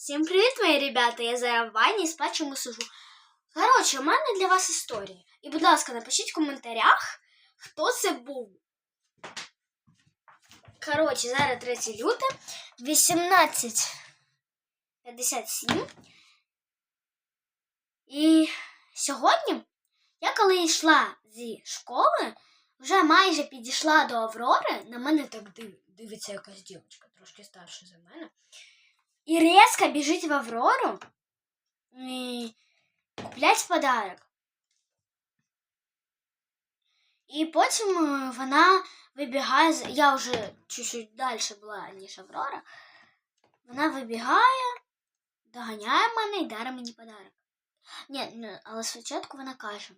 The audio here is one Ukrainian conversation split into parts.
Всім привіт, мої ребята! Я зараз в ванні з плачем сижу. Коротше, у мене для вас історія. І, будь ласка, напишіть в коментарях, хто це був. Коротше, зараз 3 люте, 18.57. І сьогодні я коли йшла зі школи, вже майже підійшла до Аврори. На мене так див... дивиться якась дівчинка, трошки старша за мене. І резко біжить в Аврору і куплять подарок. І потім е, вона вибігає, з- я вже чуть-чуть далі була, ніж Аврора. Вона вибігає, доганяє мене і дарить мені подарок. Ні, ну, але спочатку вона каже: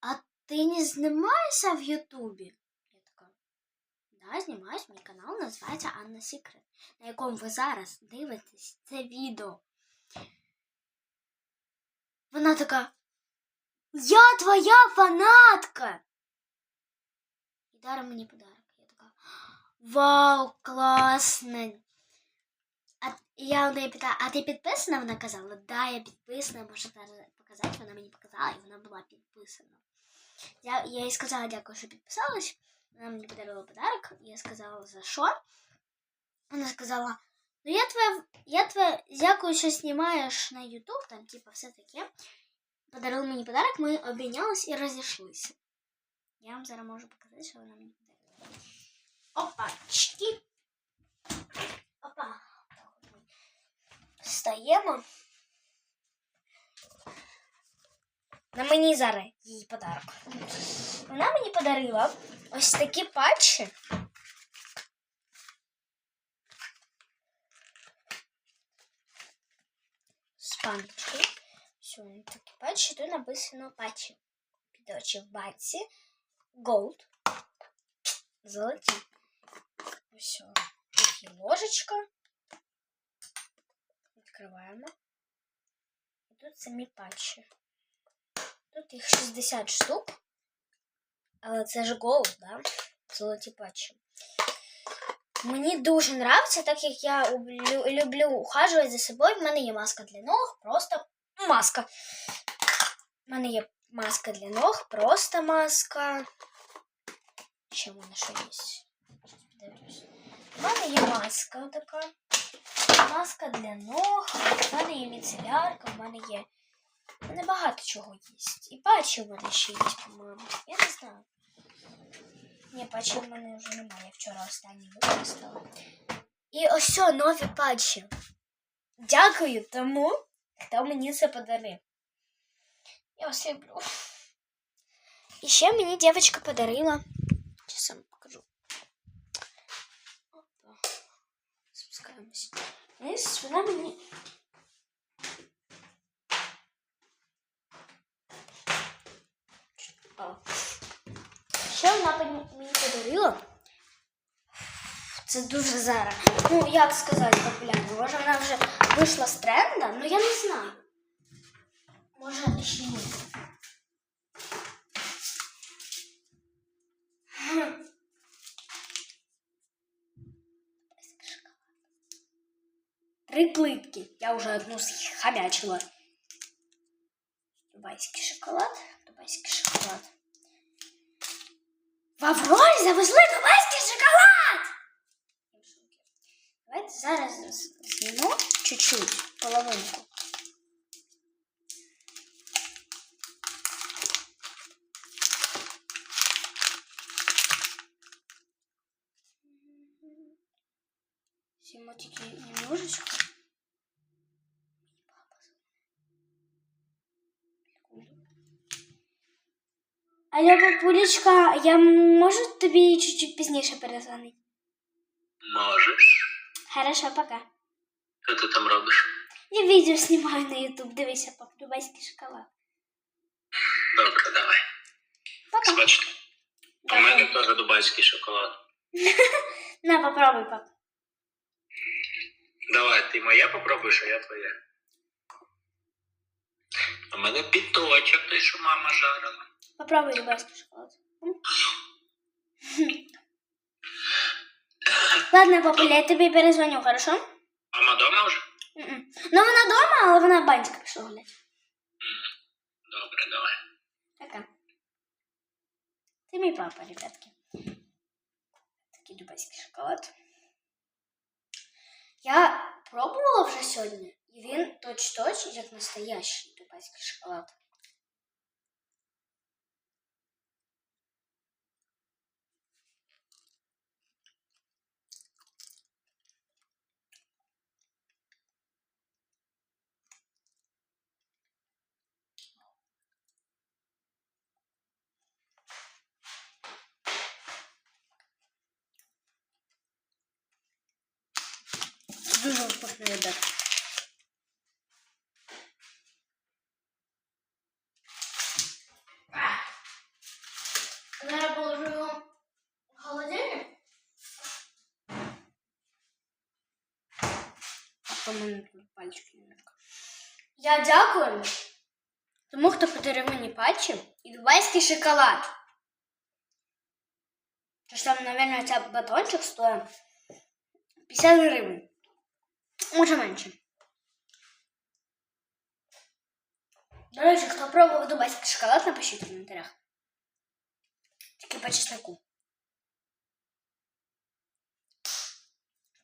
А ти не знімаєшся в Ютубі? Я знімаюсь, мій канал називається Анна Секрет, на якому ви зараз дивитесь це відео. Вона така. Я твоя фанатка. І дарить мені подарок. Я така. Вау, класно. А я у неї питаю, а ти підписана? Вона казала, да, я підписана, можу показати. Вона мені показала, і вона була підписана. Я, я їй сказала, дякую, що підписалась. Вона мені подарила подарок. Я сказала, за що? Вона сказала, ну я твоя, я твоя, дякую, що знімаєш на YouTube, там, типа, все таке. Подарила мені подарок, ми обійнялись і розійшлися. Я вам зараз можу показати, що вона мені подарила. Опачки. Опа. Так от ми Встаємо. На мені зараз її подарок. Вона мені подарила ось такі патчі. З пам'яткою. Все, вони такі патчі. Тут написано патчі. Під очі в банці. Gold. Золоті. Все. Тут є ложечка. Відкриваємо. І тут самі патчі. Тут їх 60 штук. Але це ж голд, да? Золоті патчі. Мені дуже нравиться, так як я люблю, люблю ухажувати за собою. В мене є маска для ног, просто маска. У мене є маска для ног, просто маска. Ще в мене що є? Щас подивлюсь. У мене є маска така. Маска для ног, в мене є міцелярка, в мене є. Мене багато чого є. І патчі в мене ще є, по-моєму. Я не знаю. Ні, патчі в мене вже немає. Я вчора останні використала. І ось нові патчі. Дякую тому, хто мені це подарив. Я вас люблю. І ще мені дівчинка подарила. Зараз вам покажу. Опа. Спускаємось. Вона мені. Це дуже зараз. Ну, як сказати популярно. Може, вона вже вийшла з тренда, ну я не знаю. Може, ще ні. Три плитки. Я вже одну схамячила. Дубайський шоколад. Дубайський шоколад. В Аврорі завезли дубайський Давайте зараз з- з'їмо чуть-чуть, половинку. З'їмо тільки немножечко. Алло, папулечка, я можу тобі чуть-чуть пізніше перезвонити? Можеш. Хорошо, пока. Що ти там робиш? Я відео знімаю на YouTube, дивися, пап, дубайський шоколад. Добре, давай. Пока. Смачно. У мене теж дубайський шоколад. На, попробуй, пап. Давай, ти моя попробуєш, а я твоя. У мене підточок, той, що мама жарила. Попробуй дубайский шоколад. М. Ладно, папуля, я тебе перезвоню, хорошо? Мама дома вже? М-м. Ну вона вдома, але вона банька пішла гуляти. Добре, давай. Така. Це мій папа, ребятки. Такий дубайський шоколад. Я пробувала вже сьогодні, і він точ-точ, як настоящий дубайський шоколад. Ребят. Зараз положу його в холодильник. А мене тут пальчики немножко. Я дякую тому, хто подарив мені патчі і дубайський шоколад. Тож там, мабуть, ця батончик стоїть 50 гривень. Може менше. До речі, хто пробував дубайський шоколад, напишіть в коментарях. Тільки по чесноку.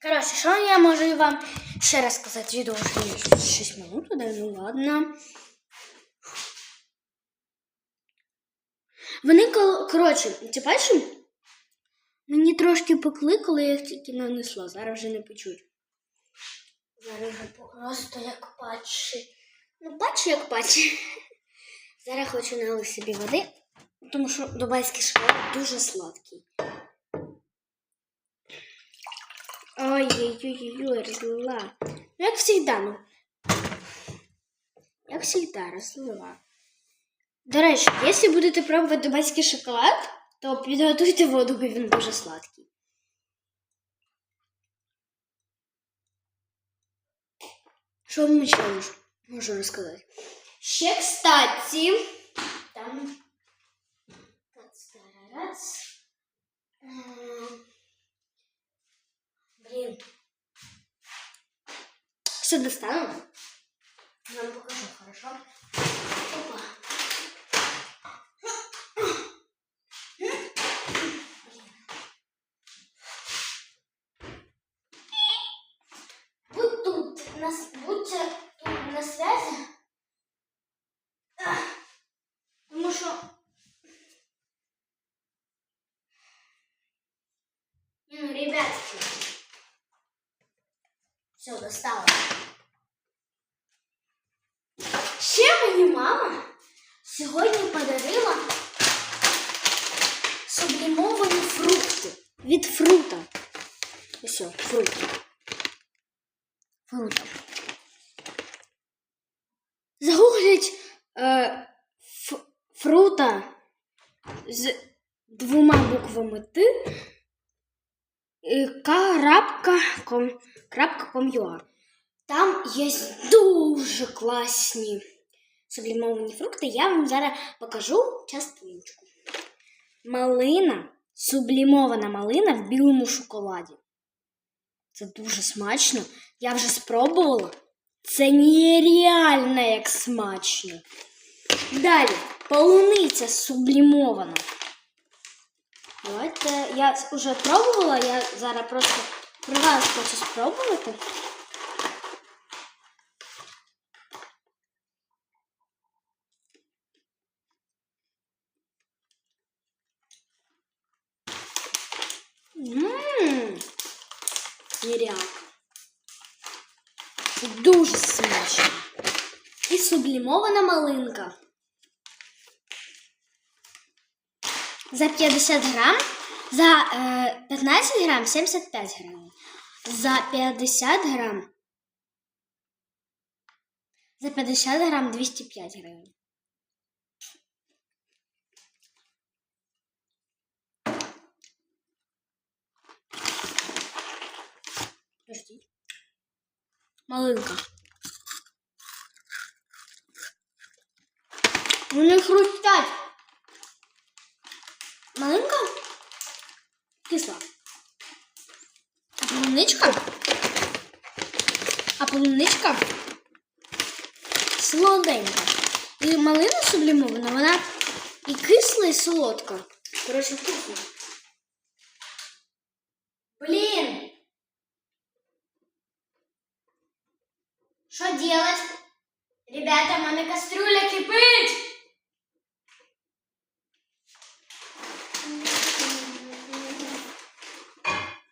Коротше, що я можу вам ще раз сказати? Відео вже є 6 минут, да, ну ладно. Вони, коротше, ти бачиш? Мені трошки пекли, коли я їх тільки нанесла. Зараз вже не почуть. Зараз вже просто як патчі. Ну, патчі як патчі. Зараз хочу налити собі води, тому що дубайський шоколад дуже сладкий. Ой-ой-ой-ой, розлила. Ну, як завжди, ну. Як завжди, розлила. До речі, якщо будете пробувати дубайський шоколад, то підготуйте воду, бо він дуже сладкий. Что мы еще можем рассказать? Ще, кстати, там... Раз. Э, блин. Все достану. Вам покажу, хорошо? Опа. Тут, на, с- будьте на связи. Тому що... Ну, ребятки. Все, достала. Ще мені мама сьогодні подарила сублімовані фрукти. Від фрута. Ось, фрукти. Фрута. Загугліть е, фрута з двома буквами Т і крапка ком, Там є дуже класні сублімовані фрукти. Я вам зараз покажу частиночку. Малина, сублімована малина в білому шоколаді. Це дуже смачно. Я вже спробувала. Це нереально як смачно. Далі, полуниця сублімована. Давайте я вже пробувала, я зараз просто при вас хочу спробувати. Ммм, нереально. Дуже смачно. І сублімована малинка. За 50 грам, за е, 15 грам 75 грам. За 50 грам. За 50 грам 205 гривень. Подождіть. Малинка. Вони хрустять. Малинка кисла. А полуничка А полуничка солоденька. І малина сублімована, вона і кисла, і солодка. Коротше, вкусно. Блін! Що делать? Ребята, в мене кастрюля кипить!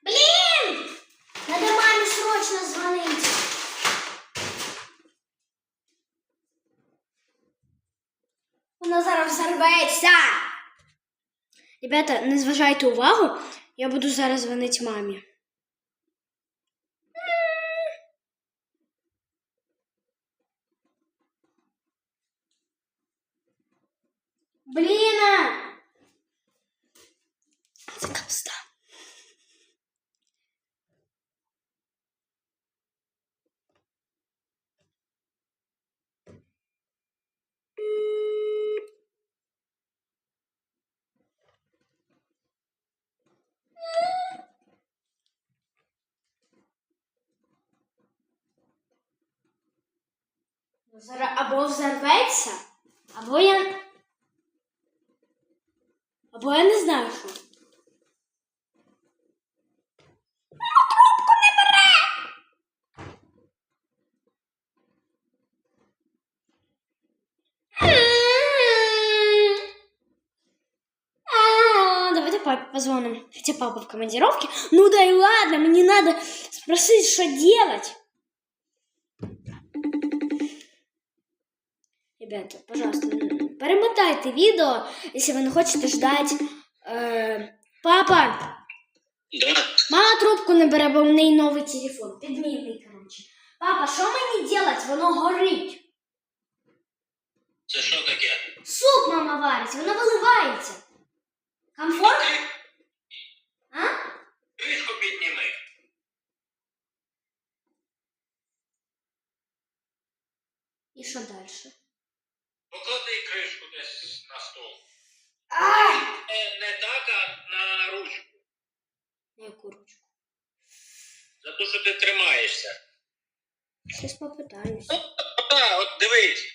Блін! Надо мамі срочно звонить. Вона зараз взорветься. Ребята, не зважайте увагу, я буду зараз дзвонити мамі. Зараз або взорветься, або я. Або я не знаю що. Трубку не бере! А, Давайте папе позвоним. Хотя папа в командировке. Ну да и ладно, мне надо спросить, что делать. Ребята, пожалуйста, перемотайте відео, якщо ви не хочете ждати. Е, папа, Да. мама трубку не бере, бо в неї новий телефон. Підмінний, коротше. Папа, що мені делать? Воно горить. Це що таке? Суп мама варить, воно виливається. Комфорт? А? Кришку підніми. І що далі? Поклади кришку десь на стол. Не, не так, а на ручку. Яку ручку? За те, що ти тримаєшся. Щось попитаюсь. А, от дивись.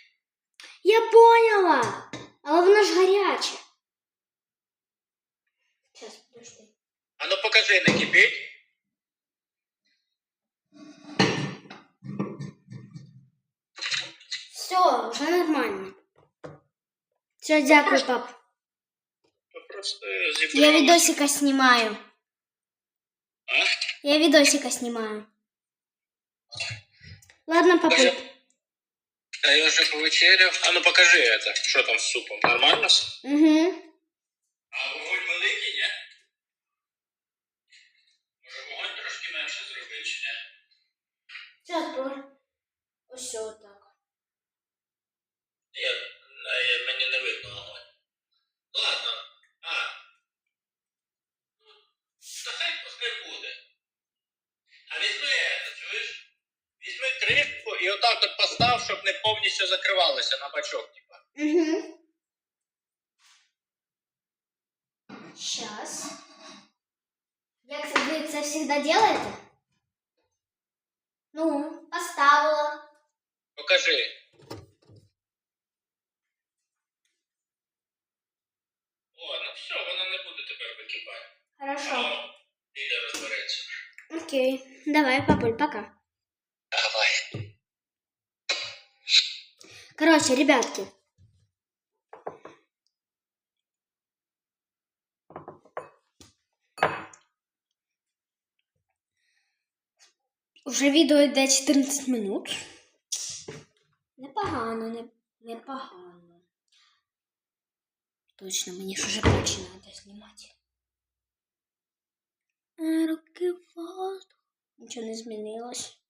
Я поняла! Але воно ж гаряче. Зараз, подожди. А ну покажи, не кипить. Все, вже нормально. Все, дякую, пап. Просто е, Я зібралося. видосика снимаю. А? Я видосика снимаю. Ладно, папуль. А я вже повечеряв. А ну покажи это. Що там з супом? Нормально? Угу. А вогонь великий, ні? Може вогонь трошки менше зробити, чи ні? Сейчас, папуль. Ось все так. Я, я, мені не видно вогонь. Ладно. А. Ну, та хай пускай буде. А візьми, это, чуєш? Візьми кришку і отак от постав, щоб не повністю закривалося на бачок, типа. Угу. Сейчас. Як ви це завжди делаете? Ну, поставила. Покажи. О, ну все, вона не буде тепер википати. Хорошо. Іде розбереться. Окей. Давай, папуль, пока. Давай. Короче, ребятки. Уже відео йде 14 минут. Непогано, не, непогано. Точно, мне ж уже прочь надо снимать. Руки в воздух. Ничего не изменилось.